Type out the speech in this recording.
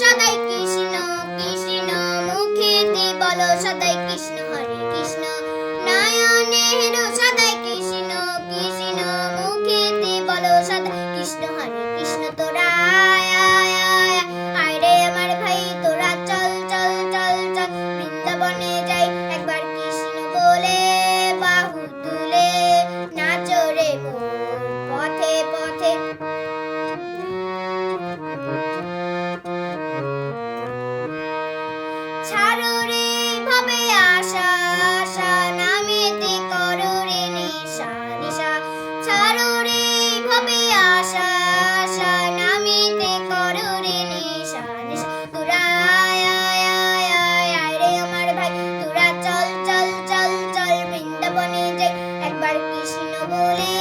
সদাই কৃষ্ণ কৃষ্ণ মুখেতে বলো, সদাই কৃষ্ণ, হরে কৃষ্ণ। নয়নের সদাই কৃষ্ণ কৃষ্ণ মুখেতে বলো, সদাই কৃষ্ণ, হরে কৃষ্ণ। তোরা আরে আমার ভাই, তোরা চল চল চল চল। বৃন্দাবনে যাই, একবার কৃষ্ণ বলে বাহু তুলে। নাচরে পথে পথে। বলে